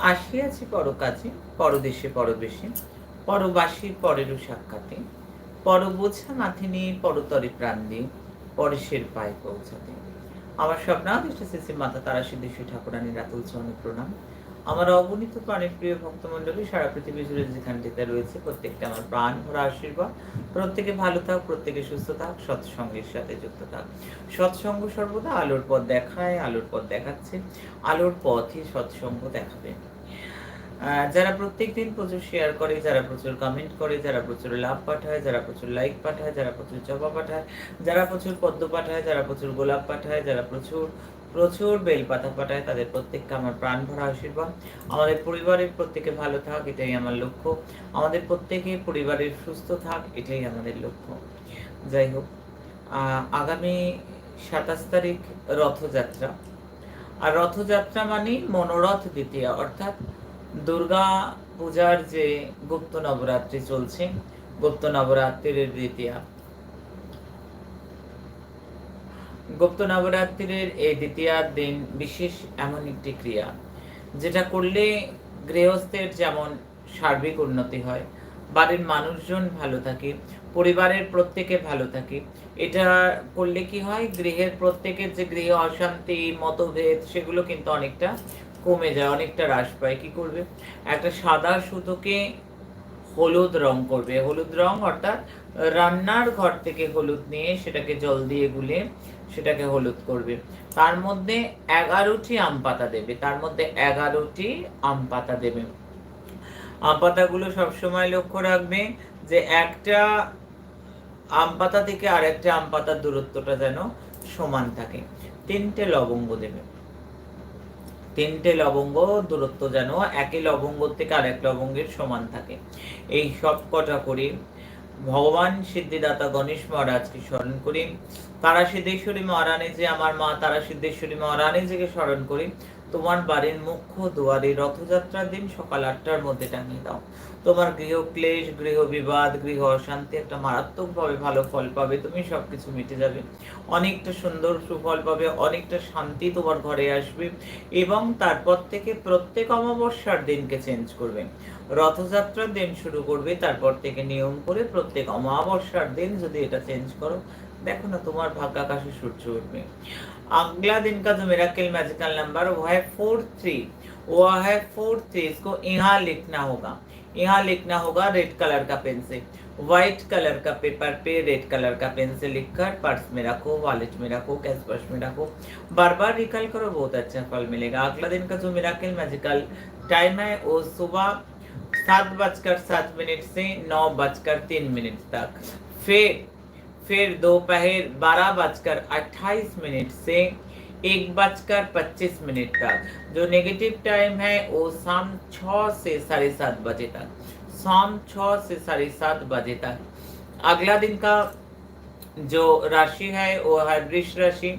আসিয়াছি পর পরকাজে, পরদেশে পরবেশে, পরবাসী পরেরও সাক্ষাতে, পরবোঝা মাথে নিয়ে পরতরে প্রাণ দিয়ে পরেশের পায়ে পৌঁছাতে। আমার স্বপ্নাদিষ্ট শ্রী মাতা তারা সিদ্ধেশ্বরী ঠাকুরানী রাতুল চরণে প্রণাম। আমার অগণিত প্রাণের প্রিয় ভক্তমণ্ডলী, সারা পৃথিবী জুড়ে যেখানটিতে রয়েছে, প্রত্যেকটা আমার প্রাণ ভরা আশীর্বাদ। প্রত্যেকে ভালো থাক, প্রত্যেকে সুস্থ থাক, সৎসঙ্গের সাথে যুক্ত থাক। সৎসঙ্গ সর্বদা আলোর পথ দেখায়, আলোর পথ দেখাচ্ছে, আলোর পথই সৎসঙ্গ দেখাবে। যারা প্রত্যেকদিন প্রচুর শেয়ার করে, যারা প্রচুর কমেন্ট করে, যারা প্রচুর লাভ পাঠায়, যারা প্রচুর লাইক পাঠায়, যারা প্রচুর জবা পাঠায়, যারা প্রচুর পদ্ম পাঠায়, যারা প্রচুর গোলাপ পাঠায়, যারা প্রচুর প্রচুর বেলপাতা পাঠায়, তাদের প্রত্যেককে আমার প্রাণ ভরা আশীর্বাদ। আমাদের পরিবারের প্রত্যেকে ভালো থাক, এটাই আমার লক্ষ্য। আমাদের প্রত্যেকে পরিবারের সুস্থ থাক, এটাই আমাদের লক্ষ্য। যাই হোক আগামী সাতাশ তারিখ রথযাত্রা। আর রথযাত্রা মানে মনোরথ দ্বিতীয়া, অর্থাৎ দুর্গা পূজার যে গুপ্ত নবরাত্রি চলছে, গুপ্ত নবরাত্রির দ্বিতীয়া গুপ্ত নবরাত্রির এই দ্বিতীয়ার দিন বিশেষ এমন একটি ক্রিয়া, যেটা করলে গৃহস্থের যেমন সার্বিক উন্নতি হয়, বাড়ির মানুষজন ভালো থাকে, পরিবারের প্রত্যেকে ভালো থাকে, এটা করলে কি হয়, গৃহের প্রত্যেকের যে গৃহে অশান্তি, মতভেদ, সেগুলো কিন্তু অনেকটা কমে যায়, অনেকটা হ্রাস পায়, কি করবে? একটা সাদা সুতোকে হলুদ রং করবে। হলুদ রং অর্থাৎ রান্নার ঘর থেকে হলুদ নিয়ে সেটাকে জল দিয়ে গুলে সেটাকে হলুদ করবে। তার মধ্যে এগারোটি আম পাতা দেবে। তার মধ্যে এগারোটি আম পাতা দেবে। আম পাতাগুলো সবসময় লক্ষ্য রাখবে যে একটা আম পাতা থেকে আর একটা আম পাতার দূরত্বটা যেন সমান থাকে। তিনটে লবঙ্গ দেবে। তিনটে লবঙ্গ, দূরত্ব যেন একই লবঙ্গ থেকে আরেক লবঙ্গের সমান থাকে। এই সব কটা করি। ভগবান সিদ্ধিদাতা গণেশ মহারাজকে স্মরণ করি। তারা সিদ্ধেশ্বরী যে আমার মা তারা সিদ্ধেশ্বরী মহারানী থেকে স্মরণ করি। তোমার বাড়ির মুখ্য দুয়ারে রথযাত্রার দিন সকাল আটটার মধ্যে টাঙিয়ে দাও। তোমার গৃহ ক্লেশ, গৃহ বিবাদ, গৃহ অশান্তি একটা মারাত্মকভাবে ভালো ফল পাবে, তুমি সব কিছু মিটে যাবে। অনেকটা সুন্দর সুফল পাবে, অনেকটা শান্তি তোমার ঘরে আসবে এবং তারপর থেকে প্রত্যেক অমাবস্যার দিনকে চেঞ্জ করবে। রথযাত্রার দিন শুরু করবে, তারপর থেকে নিয়ম করে প্রত্যেক অমাবস্যার দিন যদি এটা চেঞ্জ করো, দেখো না তোমার ভাগ্যাকাশে সূর্য উঠবে। अगला दिन का जो मेराकल मैजिकल नंबर वो है फोर थ्री वो है फोर थ्री इसको यहाँ लिखना होगा। यहाँ लिखना होगा रेड कलर का पेन से। व्हाइट कलर का पेपर पे रेड कलर का पेन से लिखकर पर्स में रखो वॉलेट में रखो कैश पर्स में रखो। बार बार रिकल करो, बहुत अच्छा फल मिलेगा। अगला दिन का जो मेराकल मैजिकल टाइम है, वो सुबह सात बजकर सात मिनट से नौ बजकर तीन मिनट तक। फिर फिर दोपहर बारह बजकर अट्ठाईस मिनट से एक बजकर पच्चीस मिनट तक, जो नेगेटिव टाइम है, वो शाम छः से साढ़े सात बजे तक, शाम छः से साढ़े सात बजे तक। अगला दिन का जो राशि है, वो है वृक्ष राशि,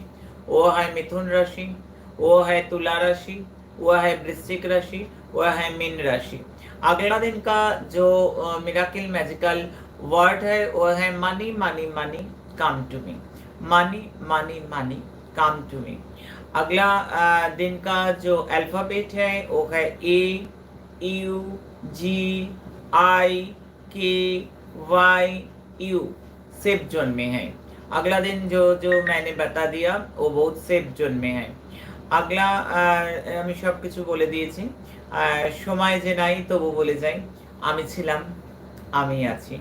वो है मिथुन राशि, वो है तुला राशि, वो है वृश्चिक राशि, वो है मीन राशि। अगला दिन का जो मिराकिल मैजिकल वर्ड है वो है money money money come to me money money money come to me अगला अ, दिन का जो अल्फाबेट है वो है ए यू जी आई के वाई यू सेफ जोन में है अगला दिन जो जो मैंने बता दिया वो बहुत सेफ जोन में है আগলা আহ, আমি সব কিছু বলে দিয়েছি আহ, সময় যে নাই তবু বলে যাই আমি ছিলাম আমি আছি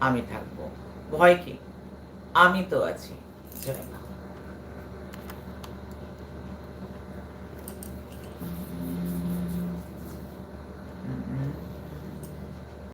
আমি থাকব। ভয় কি? আমি তো আছি। জয় মা।